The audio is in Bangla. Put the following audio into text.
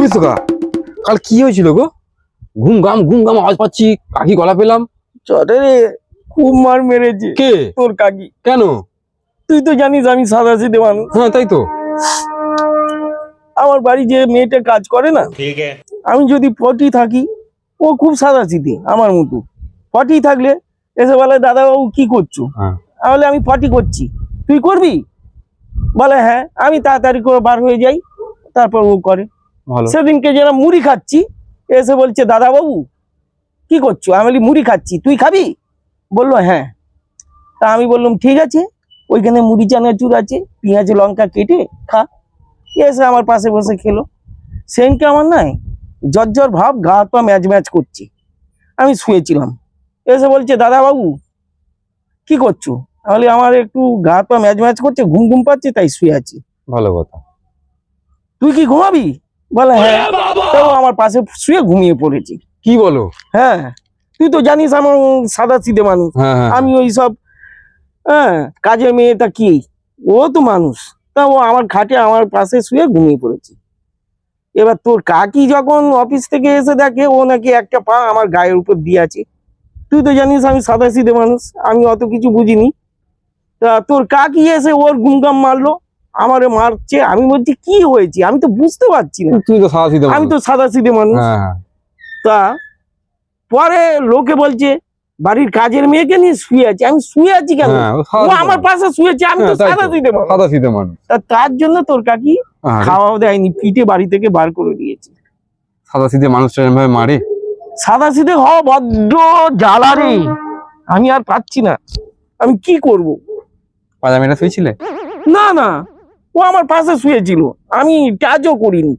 বুঝেছ কা কাল কি হয়েছিল গো? ঘুম গাম ঘুম গাম আওয়াজ পাচ্ছি কাকি গলা পেলাম। চটে রে খুব মার মেরেছে। কে? তোর কাকি। কেন? তুই তো জানিস আমি সাদা সিদে মানুষ হ্যাঁ তাই তো। আমার বাড়ি যে মেয়েটা কাজ করে না আমি যদি ফটি থাকি ও খুব সাদা সিদে আমার মতো। ফটি থাকলে এসে বলে দাদা বাবু কি করছ? তাহলে আমি ফটি করছি। তুই করবি? বলে হ্যাঁ আমি তাড়াতাড়ি করে বার হয়ে যাই তারপর ও করে। সেদিনকে যারা মুড়ি খাচ্ছি এসে বলছে দাদা বাবু কি করছ? আমি বলি মুড়ি খাচ্ছি তুই খাবি? বলল হ্যাঁ। তা আমি বললাম ঠিক আছে। ওইখানে মুড়ি চানাচুর আছে পেঁয়াজ লঙ্কা কেটে খা। এসে আমার পাশে বসে খেলো। সেদিনকে আমার নাই জ্বর ভাব গা হাত পা ম্যাচ ম্যাচ করছে। আমি শুয়েছিলাম। এসে বলছে দাদা বাবু কি করছ? আমি বলি আমার একটু গা হাত পা ম্যাচ ম্যাচ করছে ঘুম ঘুম পাচ্ছে তাই শুয়ে আছি। ভালো কথা। তুই কি ঘুমাবি? বলে হ্যাঁ তাও আমার পাশে শুয়ে ঘুমিয়ে পড়েছি। কি বলো? হ্যাঁ তুই তো জানিস আমার সাদা সিধে মানুষ। হ্যাঁ হ্যাঁ। আমি ওই সব হ্যাঁ কাজের মেয়েটা কি? ও তো মানুষ। তা ও আমার খাটে আমার পাশে শুয়ে ঘুমিয়ে পড়েছে। এবার তোর কাকি যখন অফিস থেকে এসে দেখে ও নাকি একটা পা আমার গায়ের উপর দিয়ে আছে। তুই তো জানিস আমি সাদা সিধে মানুষ আমি অত কিছু বুঝিনি। তা তোর কাকি এসে ওর গুমগাম মারলো। আমারে মারছে আমি বলছি কি হয়েছে? আমি তো বুঝতে পারছি না। তুই তো সাদা আমি তো সাদা সিধে মানুষ। হ্যাঁ হ্যাঁ। তা পরে লোকে বলছে বাড়ির কাজের মেয়েকে নিয়ে শুয়ে আছে। আমি শুয়ে আছি কেন? হ্যাঁ, ও আমার পাশে শুয়েছে আমি তো সাদা। সিধে মানুষ। সাদা সিধে মানুষ। তা তার জন্য তোর কাকি খাওয়াও দেয়নি পিঠে বাড়ি থেকে বার করে দিয়েছে। সাদা সিধে মানুষটা এরম ভাবে মারে? সাদা সিধে হ বড্ড জ্বালা রে আমি আর পাচ্ছি না। আমি কি করব? পাজামিটা শুয়েছিলে? না না। ও আমার পাশে শুয়েছিল। আমি টাচও করিনি।